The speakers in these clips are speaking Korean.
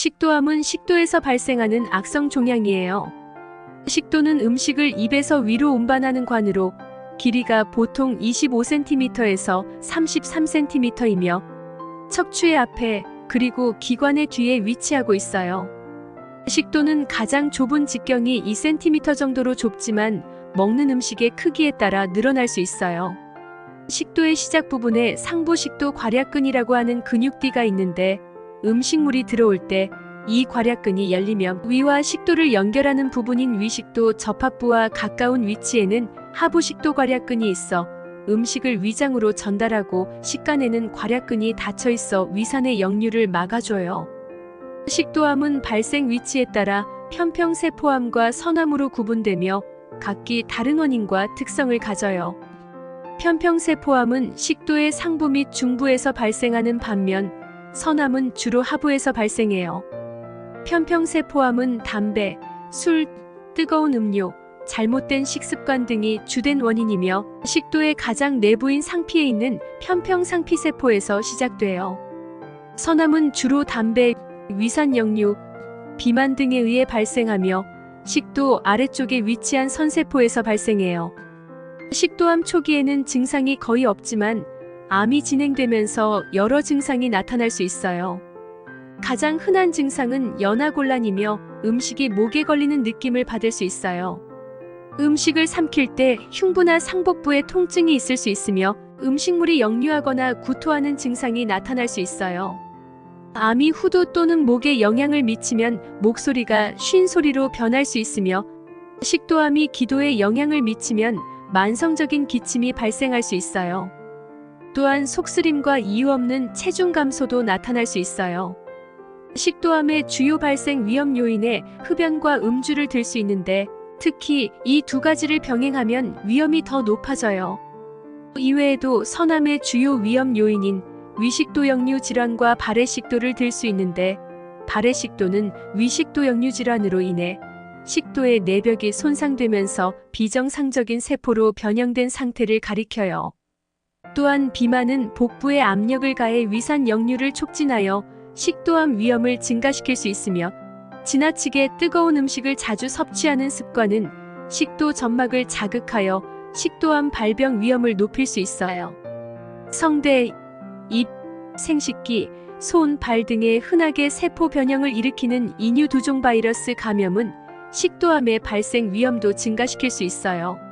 식도암은 식도에서 발생하는 악성 종양이에요. 식도는 음식을 입에서 위로 운반하는 관으로 길이가 보통 25cm에서 33cm이며 척추의 앞에 그리고 기관의 뒤에 위치하고 있어요. 식도는 가장 좁은 직경이 2cm 정도로 좁지만 먹는 음식의 크기에 따라 늘어날 수 있어요. 식도의 시작 부분에 상부식도 괄약근이라고 하는 근육띠가 있는데 음식물이 들어올 때 이 괄약근이 열리면 위와 식도를 연결하는 부분인 위식도 접합부와 가까운 위치에는 하부식도 괄약근이 있어 음식을 위장으로 전달하고 식간에는 괄약근이 닫혀 있어 위산의 역류를 막아줘요. 식도암은 발생 위치에 따라 편평세포암과 선암으로 구분되며 각기 다른 원인과 특성을 가져요. 편평세포암은 식도의 상부 및 중부에서 발생하는 반면 선암은 주로 하부에서 발생해요. 편평세포암은 담배, 술, 뜨거운 음료, 잘못된 식습관 등이 주된 원인이며 식도의 가장 내부인 상피에 있는 편평상피세포에서 시작돼요. 선암은 주로 담배, 위산 역류, 비만 등에 의해 발생하며 식도 아래쪽에 위치한 선세포에서 발생해요. 식도암 초기에는 증상이 거의 없지만 암이 진행되면서 여러 증상이 나타날 수 있어요. 가장 흔한 증상은 연하곤란이며 음식이 목에 걸리는 느낌을 받을 수 있어요. 음식을 삼킬 때 흉부나 상복부에 통증이 있을 수 있으며 음식물이 역류하거나 구토하는 증상이 나타날 수 있어요. 암이 후두 또는 목에 영향을 미치면 목소리가 쉰 소리로 변할 수 있으며 식도암이 기도에 영향을 미치면 만성적인 기침이 발생할 수 있어요. 또한 속쓰림과 이유 없는 체중 감소도 나타날 수 있어요. 식도암의 주요 발생 위험 요인에 흡연과 음주를 들 수 있는데 특히 이 두 가지를 병행하면 위험이 더 높아져요. 이외에도 선암의 주요 위험 요인인 위식도 역류 질환과 발해식도를 들 수 있는데 발해식도는 위식도 역류 질환으로 인해 식도의 내벽이 손상되면서 비정상적인 세포로 변형된 상태를 가리켜요. 또한 비만은 복부에 압력을 가해 위산 역류를 촉진하여 식도암 위험을 증가시킬 수 있으며 지나치게 뜨거운 음식을 자주 섭취하는 습관은 식도 점막을 자극하여 식도암 발병 위험을 높일 수 있어요. 성대, 입, 생식기, 손, 발 등에 흔하게 세포 변형을 일으키는 인유 두종 바이러스 감염은 식도암의 발생 위험도 증가시킬 수 있어요.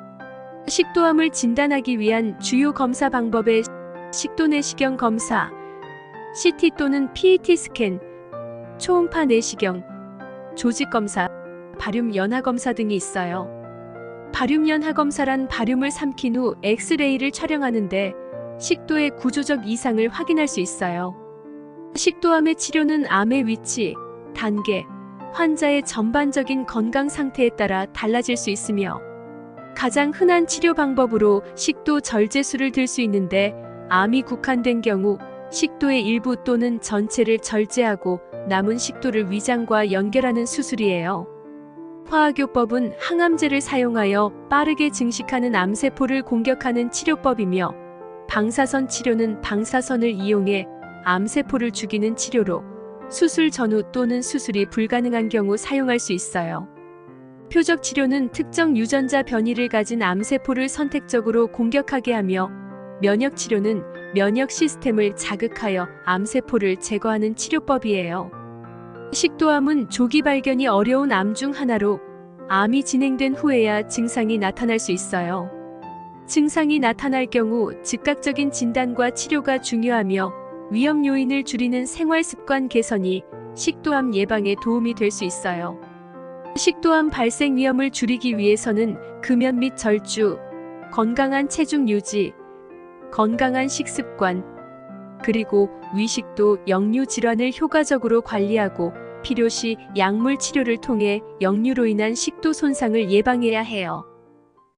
식도암을 진단하기 위한 주요 검사 방법에 식도 내시경 검사, CT 또는 PET 스캔, 초음파 내시경, 조직 검사, 바륨 연하 검사 등이 있어요. 바륨 연하 검사란 바륨을 삼킨 후 엑스레이를 촬영하는데 식도의 구조적 이상을 확인할 수 있어요. 식도암의 치료는 암의 위치, 단계, 환자의 전반적인 건강 상태에 따라 달라질 수 있으며 가장 흔한 치료 방법으로 식도 절제술을 들 수 있는데 암이 국한된 경우 식도의 일부 또는 전체를 절제하고 남은 식도를 위장과 연결하는 수술이에요. 화학요법은 항암제를 사용하여 빠르게 증식하는 암세포를 공격하는 치료법이며 방사선 치료는 방사선을 이용해 암세포를 죽이는 치료로 수술 전후 또는 수술이 불가능한 경우 사용할 수 있어요. 표적 치료는 특정 유전자 변이를 가진 암세포를 선택적으로 공격하게 하며 면역 치료는 면역 시스템을 자극하여 암세포를 제거하는 치료법이에요. 식도암은 조기 발견이 어려운 암 중 하나로 암이 진행된 후에야 증상이 나타날 수 있어요. 증상이 나타날 경우 즉각적인 진단과 치료가 중요하며 위험 요인을 줄이는 생활 습관 개선이 식도암 예방에 도움이 될 수 있어요. 식도암 발생 위험을 줄이기 위해서는 금연 및 절주, 건강한 체중 유지, 건강한 식습관, 그리고 위식도 역류 질환을 효과적으로 관리하고 필요시 약물 치료를 통해 역류로 인한 식도 손상을 예방해야 해요.